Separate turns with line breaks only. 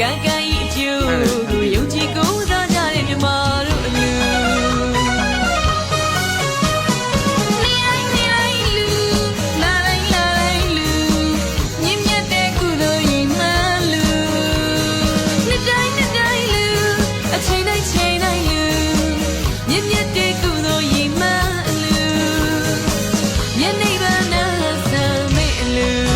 ကံကံဤအကျိုးကိုယုံကြည်ကိုးစားကြတဲ့မြမတို့အမျိုးချိန်တိုင်းချိန်တိုင်းလူမြင့်မြတ်တဲ့ကုသိုလ်ရည်မှန်လူမျက်နှာဗန်းနာဆံမေအလူ